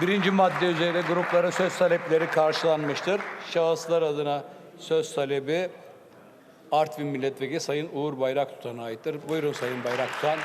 Birinci madde üzerine gruplara söz talepleri karşılanmıştır. Şahıslar adına söz talebi Artvin Milletvekili Sayın Uğur Bayraktutan'a aittir. Buyurun Sayın Bayraktutan.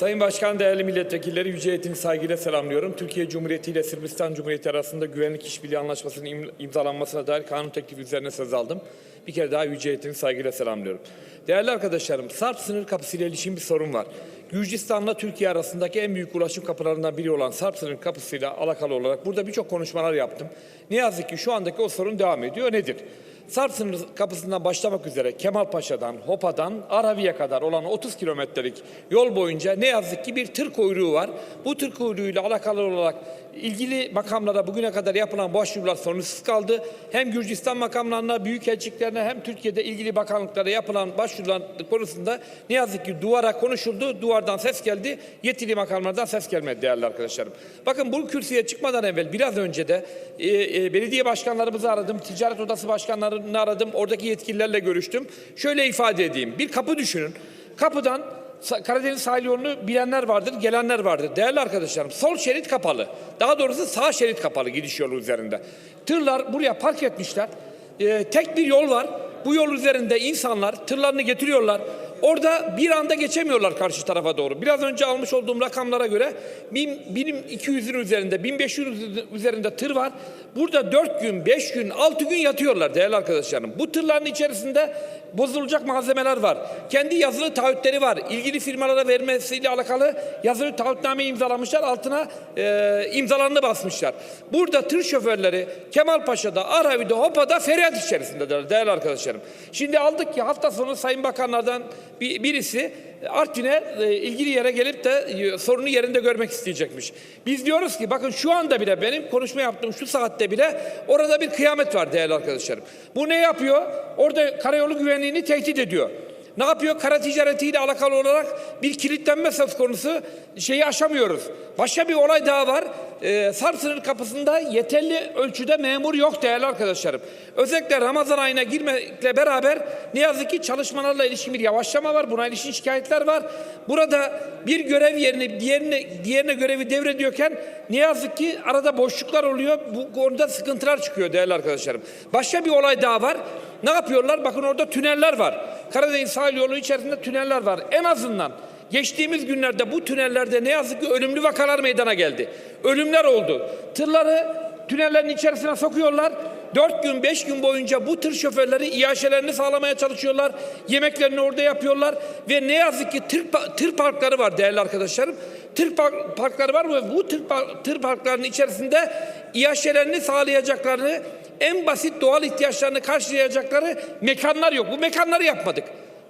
Sayın Başkan, değerli milletvekilleri, yüce heyetini saygıyla selamlıyorum. Türkiye Cumhuriyeti ile Sırbistan Cumhuriyeti arasında güvenlik işbirliği anlaşmasının im- imzalanmasına dair kanun teklifi üzerine söz aldım. Bir kere daha yüce heyetini saygıyla selamlıyorum. Değerli arkadaşlarım, Sarp sınır kapısı ile ilişkin bir sorun var. Gürcistan'la Türkiye arasındaki en büyük ulaşım kapılarından biri olan Sarp sınır kapısıyla alakalı olarak burada birçok konuşmalar yaptım. Ne yazık ki şu andaki o sorun devam ediyor. Nedir? Sarp sınır kapısından başlamak üzere Kemalpaşa'dan, Hopa'dan Aravi'ye kadar olan 30 kilometrelik yol boyunca ne yazık ki bir tır kuyruğu var. Bu tır kuyruğuyla alakalı olarak ilgili makamlara bugüne kadar yapılan başvurular sonuçsuz kaldı. Hem Gürcistan makamlarına, büyükelçiliklerine hem Türkiye'de ilgili bakanlıklara yapılan başvurular konusunda ne yazık ki duvara konuşuldu. Duvardan ses geldi. Yetkili makamlardan ses gelmedi değerli arkadaşlarım. Bakın bu kürsüye çıkmadan evvel biraz önce de e, e, belediye başkanlarımızı aradım. Ticaret odası başkanlarını aradım. Oradaki yetkililerle görüştüm. Şöyle ifade edeyim. Bir kapı düşünün. Kapıdan Karadeniz sahil yolunu bilenler vardır, gelenler vardır. Değerli arkadaşlarım, sol şerit kapalı. Daha doğrusu sağ şerit kapalı gidiş yolu üzerinde. Tırlar buraya park etmişler. Ee, tek bir yol var. Bu yol üzerinde insanlar tırlarını getiriyorlar. Orada bir anda geçemiyorlar karşı tarafa doğru. Biraz önce almış olduğum rakamlara göre 1200'ün üzerinde, 1500'ün üzerinde tır var. Burada 4 gün, 5 gün, 6 gün yatıyorlar değerli arkadaşlarım. Bu tırların içerisinde bozulacak malzemeler var. Kendi yazılı taahhütleri var. İlgili firmalara vermesiyle alakalı yazılı taahhütname imzalamışlar. Altına e, imzalarını basmışlar. Burada tır şoförleri Kemalpaşa'da, Aravi'de, Hopa'da feryat içerisindeler değerli arkadaşlarım. Şimdi aldık ki hafta sonu Sayın Bakanlardan bir, birisi Artvin'e e, ilgili yere gelip de e, sorunu yerinde görmek isteyecekmiş. Biz diyoruz ki bakın şu anda bile benim konuşma yaptığım şu saatte bile orada bir kıyamet var değerli arkadaşlarım. Bu ne yapıyor? Orada karayolu güvenliğini tehdit ediyor. Ne yapıyor? Kara ticaretiyle alakalı olarak bir kilitlenme söz konusu şeyi aşamıyoruz. Başka bir olay daha var. Ee, Sarp sınır kapısında yeterli ölçüde memur yok değerli arkadaşlarım. Özellikle Ramazan ayına girmekle beraber ne yazık ki çalışmalarla ilişkin bir yavaşlama var. Buna ilişkin şikayetler var. Burada bir görev yerini diğerine, diğerine görevi devrediyorken ne yazık ki arada boşluklar oluyor. Bu konuda sıkıntılar çıkıyor değerli arkadaşlarım. Başka bir olay daha var. Ne yapıyorlar? Bakın orada tüneller var. Karadeniz sahil yolu içerisinde tüneller var. En azından geçtiğimiz günlerde bu tünellerde ne yazık ki ölümlü vakalar meydana geldi. Ölümler oldu. Tırları tünellerin içerisine sokuyorlar. Dört gün, beş gün boyunca bu tır şoförleri iaşelerini sağlamaya çalışıyorlar. Yemeklerini orada yapıyorlar. Ve ne yazık ki tır, tır parkları var değerli arkadaşlarım. Tır park- parkları var ve bu tır, tır parklarının içerisinde iaşelerini sağlayacaklarını en basit doğal ihtiyaçlarını karşılayacakları mekanlar yok. Bu mekanları yapmadık.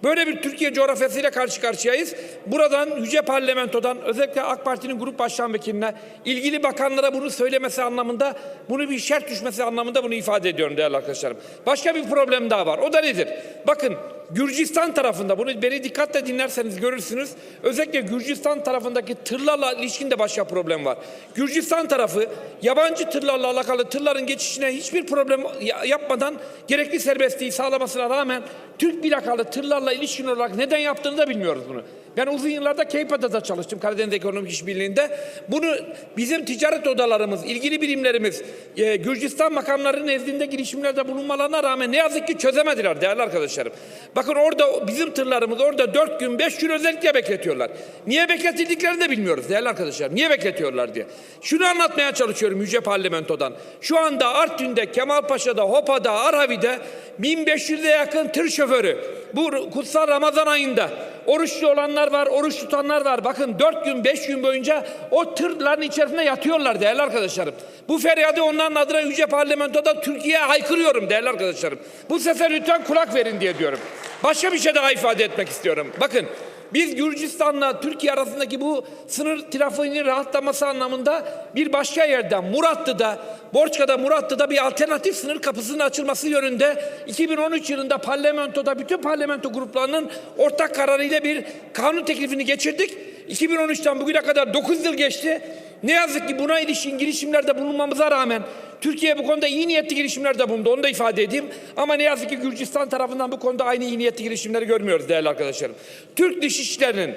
Böyle bir Türkiye coğrafyasıyla karşı karşıyayız. Buradan Yüce Parlamento'dan özellikle AK Parti'nin grup başkan vekiline ilgili bakanlara bunu söylemesi anlamında bunu bir şart düşmesi anlamında bunu ifade ediyorum değerli arkadaşlarım. Başka bir problem daha var. O da nedir? Bakın Gürcistan tarafında bunu beni dikkatle dinlerseniz görürsünüz. Özellikle Gürcistan tarafındaki tırlarla ilişkin de başka problem var. Gürcistan tarafı yabancı tırlarla alakalı tırların geçişine hiçbir problem ya- yapmadan gerekli serbestliği sağlamasına rağmen Türk plakalı tırlarla ilişkin olarak neden yaptığını da bilmiyoruz bunu. Ben uzun yıllarda Keypada'da çalıştım Karadeniz Ekonomik İşbirliği'nde. Bunu bizim ticaret odalarımız, ilgili birimlerimiz, e, Gürcistan makamlarının nezdinde girişimlerde bulunmalarına rağmen ne yazık ki çözemediler değerli arkadaşlarım. Bakın orada bizim tırlarımız orada 4 gün 5 gün özellikle bekletiyorlar. Niye bekletildiklerini de bilmiyoruz değerli arkadaşlar. Niye bekletiyorlar diye. Şunu anlatmaya çalışıyorum Yüce Parlamento'dan. Şu anda Artvin'de, Kemalpaşa'da, Hopa'da, Aravi'de 1500'e yakın tır şoförü bu kutsal Ramazan ayında oruçlu olanlar var, oruç tutanlar var. Bakın 4 gün 5 gün boyunca o tırların içerisinde yatıyorlar değerli arkadaşlarım. Bu feryadı onların adına Yüce Parlamento'da Türkiye'ye haykırıyorum değerli arkadaşlarım. Bu sese lütfen kulak verin diye diyorum. Başka bir şey daha ifade etmek istiyorum. Bakın biz Gürcistan'la Türkiye arasındaki bu sınır trafiğinin rahatlaması anlamında bir başka yerden Muratlı'da, Borçka'da Muratlı'da bir alternatif sınır kapısının açılması yönünde 2013 yılında parlamentoda bütün parlamento gruplarının ortak kararıyla bir kanun teklifini geçirdik. 2013'ten bugüne kadar 9 yıl geçti. Ne yazık ki buna ilişkin girişimlerde bulunmamıza rağmen Türkiye bu konuda iyi niyetli girişimlerde bulundu. Onu da ifade edeyim. Ama ne yazık ki Gürcistan tarafından bu konuda aynı iyi niyetli girişimleri görmüyoruz değerli arkadaşlarım. Türk Dışişleri'nin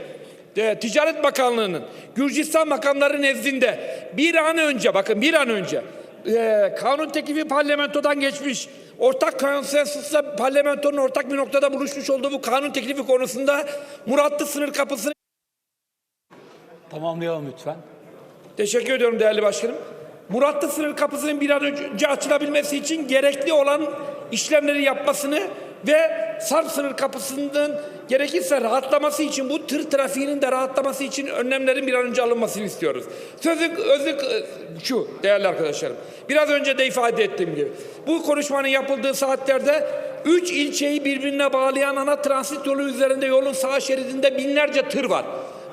e, Ticaret Bakanlığı'nın Gürcistan makamları nezdinde bir an önce bakın bir an önce e, kanun teklifi parlamentodan geçmiş. Ortak konsensusla parlamentonun ortak bir noktada buluşmuş olduğu bu kanun teklifi konusunda Muratlı sınır kapısını Tamamlayalım lütfen. Teşekkür ediyorum değerli başkanım. Muratlı sınır kapısının bir an önce açılabilmesi için gerekli olan işlemleri yapmasını ve Sarp sınır kapısının gerekirse rahatlaması için bu tır trafiğinin de rahatlaması için önlemlerin bir an önce alınmasını istiyoruz. Sözlük özlük e, şu değerli arkadaşlarım. Biraz önce de ifade ettiğim gibi bu konuşmanın yapıldığı saatlerde üç ilçeyi birbirine bağlayan ana transit yolu üzerinde yolun sağ şeridinde binlerce tır var.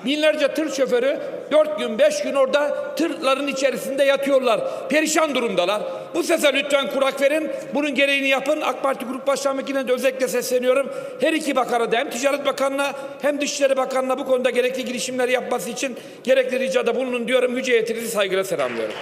Binlerce tır şoförü dört gün beş gün orada tırların içerisinde yatıyorlar. Perişan durumdalar. Bu sese lütfen kurak verin. Bunun gereğini yapın. AK Parti Grup Başkan Vekiline de özellikle sesleniyorum. Her iki bakana da hem Ticaret Bakanı'na hem Dışişleri Bakanı'na bu konuda gerekli girişimleri yapması için gerekli ricada bulunun diyorum. Yüce yetinizi saygıyla selamlıyorum.